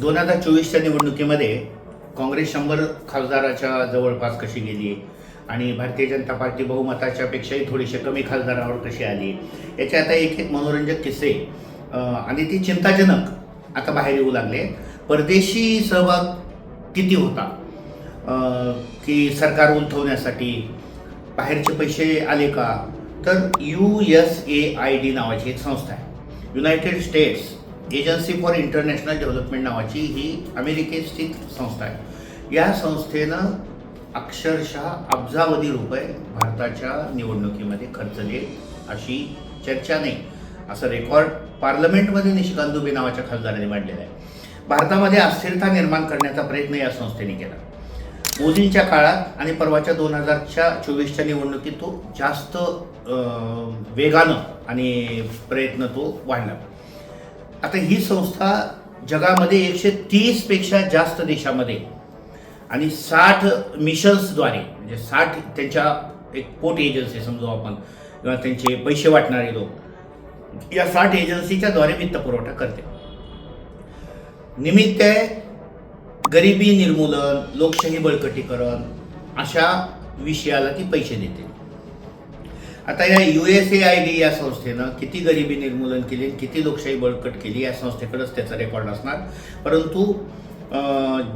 दोन हजार चोवीसच्या निवडणुकीमध्ये काँग्रेस शंभर खासदाराच्या जवळपास कशी गेली? आणि भारतीय जनता पार्टी बहुमताच्या पेक्षाही थोडीशी कमी खासदारावर कशी आली? याचे आता एक एक मनोरंजक किस्से. आणि ती चिंताजनक आता बाहेर येऊ लागले. परदेशी सहभाग किती होता? की सरकार उलथवण्यासाठी बाहेरचे पैसे आले का? तर U S A I D नावाची एक संस्था आहे. United States agency for international development नावाची ही अमेरिकेत स्थित संस्था आहे. या संस्थेनं अक्षरशः अब्जावधी रुपये भारताच्या निवडणुकीमध्ये खर्चले अशी चर्चा नाही असं रेकॉर्ड पार्लमेंटमध्ये निशिकांत दुबे नावाच्या खासदाराने मांडलेलं आहे. भारतामध्ये अस्थिरता निर्माण करण्याचा प्रयत्न या संस्थेने केला. मोदींच्या काळात आणि परवाच्या दोन हजारच्या चोवीसच्या निवडणुकीत तो जास्त वेगानं आणि प्रयत्न तो वाढला. आता ही संस्था जगामध्ये एकशे तीसपेक्षा जास्त देशामध्ये आणि साठ मिशन्सद्वारे म्हणजे साठ त्यांच्या एक पोट एजन्सी समजू आपण किंवा त्यांचे पैसे वाटणारे लोक या साठ एजन्सीच्या द्वारे वित्तपुरवठा करते. निमित्त आहे गरिबी निर्मूलन लोकशाही बळकटीकरण अशा विषयाला ती पैसे देते. आता या U S A I D या संस्थेनं किती गरिबी निर्मूलन केली किती लोकशाही बळकट केली या संस्थेकडंच त्याचा रेकॉर्ड असणार. परंतु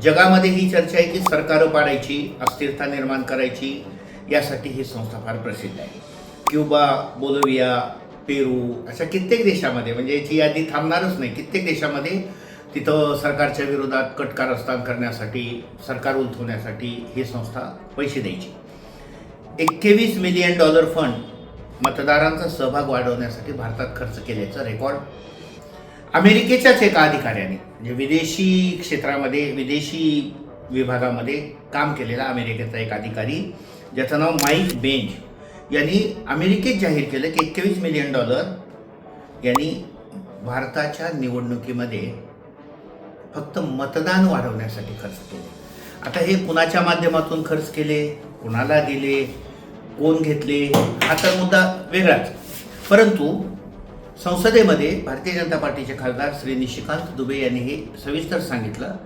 जगामध्ये ही चर्चा आहे की सरकारं पाडायची अस्थिरता निर्माण करायची यासाठी ही संस्था फार प्रसिद्ध आहे. क्युबा बोलोविया पेरू अशा कित्येक देशामध्ये म्हणजे याची यादी थांबणारच नाही. कित्येक देशामध्ये तिथं सरकारच्या विरोधात कट कारस्थान करण्यासाठी सरकार उलथवण्यासाठी ही संस्था पैसे द्यायची. एक्केवीस मिलियन डॉलर फंड मतदारांचा सहभाग वाढवण्यासाठी भारतात खर्च केल्याचं रेकॉर्ड अमेरिकेच्याच एका अधिकाऱ्याने म्हणजे विदेशी क्षेत्रामध्ये विदेशी विभागामध्ये काम केलेला अमेरिकेचा एक अधिकारी ज्याचं नाव माईक बेंज यांनी अमेरिकेत जाहीर केलं की एकवीस मिलियन डॉलर यांनी भारताच्या निवडणुकीमध्ये फक्त मतदान वाढवण्यासाठी खर्च केले. आता हे कुणाच्या माध्यमातून खर्च केले? कुणाला दिले? कोण घेतले? हा तर मुद्दा वेगळाच. परंतु संसदेमध्ये भारतीय जनता पार्टीचे खासदार श्री निशिकांत दुबे यांनी हे सविस्तर सांगितलं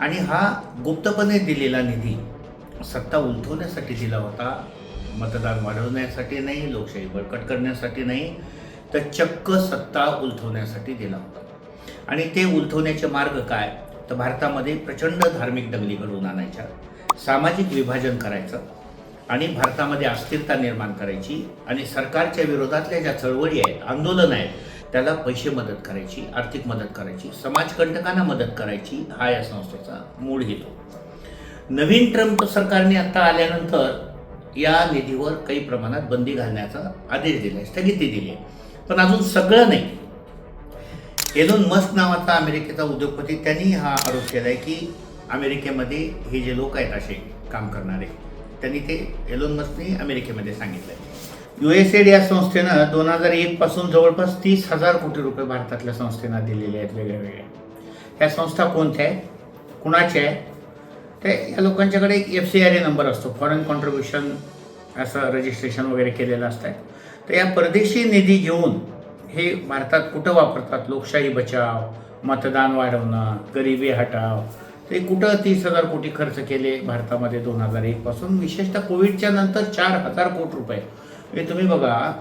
आणि हा गुप्तपणे दिलेला निधी सत्ता उलथवण्यासाठी दिला होता. मतदान वाढवण्यासाठी नाही लोकशाही बळकट करण्यासाठी नाही तर चक्क सत्ता उलथवण्यासाठी दिला होता. आणि ते उलथवण्याचे मार्ग काय? तर भारतामध्ये प्रचंड धार्मिक दंगली घडवून आणायच्या सामाजिक विभाजन करायचं आणि भारतामध्ये अस्थिरता निर्माण करायची आणि सरकारच्या विरोधातल्या ज्या चळवळी आहेत आंदोलन आहेत त्याला पैसे मदत करायची आर्थिक मदत करायची समाजकंटकांना मदत करायची हा या संस्थेचा मूळ हेतू. नवीन ट्रम्प सरकारने आता आल्यानंतर या निधीवर काही प्रमाणात बंदी घालण्याचा आदेश दिलाय स्थगिती दिली आहे. पण अजून सगळं नाही. एलोन मस्क नावाचा अमेरिकेचा उद्योगपती त्यांनी हा आरोप केला आहे की अमेरिकेमध्ये हे जे लोक आहेत असे काम करणारे त्यांनी ते एलोन मस्कने अमेरिकेमध्ये सांगितलं आहे यू एस एड या संस्थेनं दोन हजार एकपासून जवळपास तीस हजार कोटी रुपये भारतातल्या संस्थेना दिलेले आहेत वेगळ्या वेगळ्या ह्या संस्था कोणत्या आहेत? कुणाच्या आहेत? ते या लोकांच्याकडे एक F C R A number असतो. फॉरेन कॉन्ट्रीब्युशन असं रजिस्ट्रेशन वगैरे केलेलं असतं. तर या परदेशी निधी घेऊन हे भारतात कुठं वापरतात? लोकशाही बचाव मतदान वाढवणं गरिबी हटाव ते कुठं तीस हजार कोटी खर्च केले भारतामध्ये दोन हजार एकपासून विशेषतः कोविडच्या नंतर चार हजार कोटी रुपये. हे तुम्ही बघा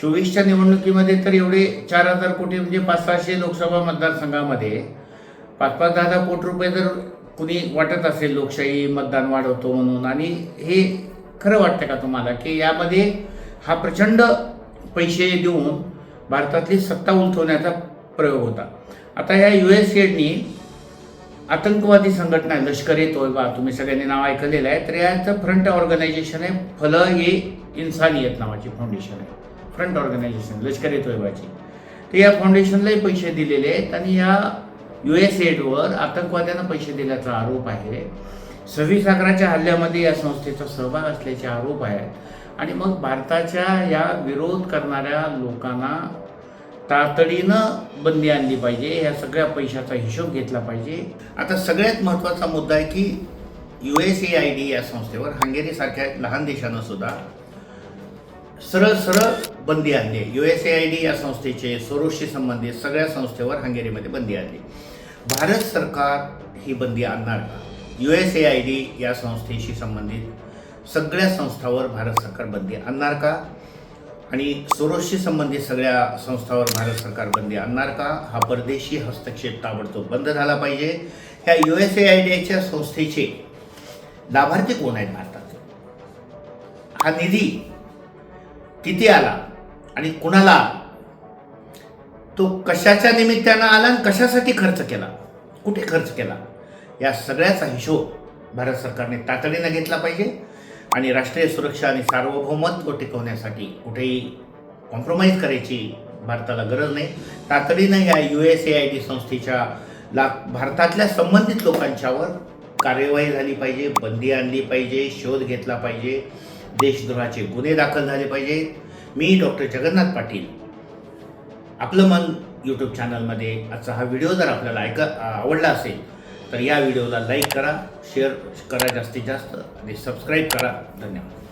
चोवीसच्या निवडणुकीमध्ये तर एवढे चार हजार कोटी म्हणजे पाच सहाशे लोकसभा मतदारसंघामध्ये पाच पाच दहा दहा कोटी रुपये जर कुणी वाटत असेल लोकशाही मतदान वाढवतो म्हणून आणि हे खरं वाटतं का तुम्हाला की यामध्ये हा प्रचंड पैसे देऊन भारतातली सत्ता उलथवण्याचा प्रयोग होता? आता ह्या यू एस एडनी आतंकवादी संघटना आहे, लष्कर ए तोयबा तुम्ही सगळ्यांनी नाव ऐकलेलं आहे. तर याचं फ्रंट ऑर्गनायझेशन आहे फल ए इन्सानियत नावाची फाउंडेशन आहे. फ्रंट ऑर्गनायझेशन लष्कर ए तोयबाची तर या फाउंडेशनलाही पैसे दिलेले आहेत आणि या यू एस एडवर आतंकवाद्यांना पैसे दिल्याचा आरोप आहे. सव्वीस सागराच्या हल्ल्यामध्ये या संस्थेचा सहभाग असल्याचे आरोप आहेत. आणि मग भारताच्या या विरोध करणाऱ्या लोकांना तातडीनं बंदी आणली पाहिजे. ह्या सगळ्या पैशाचा हिशोब घेतला पाहिजे. आता सगळ्यात महत्त्वाचा मुद्दा आहे की U S A I D या संस्थेवर हंगेरीसारख्या लहान देशानं सुद्धा सरळ सरळ बंदी आणली आहे. U S A I D या संस्थेचे सोरोसशी संबंधित सगळ्या संस्थेवर हंगेरीमध्ये बंदी आणली भारत सरकार ही बंदी आणणार का? U S A I D या संस्थेशी संबंधित सगळ्या संस्थांवर भारत सरकार बंदी आणणार का? आणि सोरोसशी संबंधित सगळ्या संस्थांवर भारत सरकार बंदी आणणार का? हा परदेशी हस्तक्षेप ताबडतोब बंद झाला पाहिजे. ह्या यू एस ए आय डीच्या संस्थेचे लाभार्थी कोण आहेत भारतात? हा निधी किती आला आणि कुणाला? तो कशाच्या निमित्तानं आला आणि कशासाठी खर्च केला? कुठे खर्च केला? या सगळ्याचा हिशोब भारत सरकारने तातडीनं घेतला पाहिजे. आणि राष्ट्रीय सुरक्षा आणि सार्वभौमत्व टिकवण्यासाठी कुठेही कॉम्प्रोमाइज करायची भारताला गरज नाही. तातडीनं या U S A I D संस्थेच्या ला भारतातल्या संबंधित लोकांच्यावर कार्यवाही झाली पाहिजे बंदी आणली पाहिजे शोध घेतला पाहिजे देशद्रोहाचे गुन्हे दाखल झाले पाहिजे. मी डॉक्टर जगन्नाथ पाटील आपलं मन यूट्यूब चॅनलमध्ये आजचा हा व्हिडिओ जर आपल्याला ऐक आवडला असेल तर या व्हिडिओला लाईक करा शेअर करा जास्तीत जास्त आणि सबस्क्राईब करा. धन्यवाद.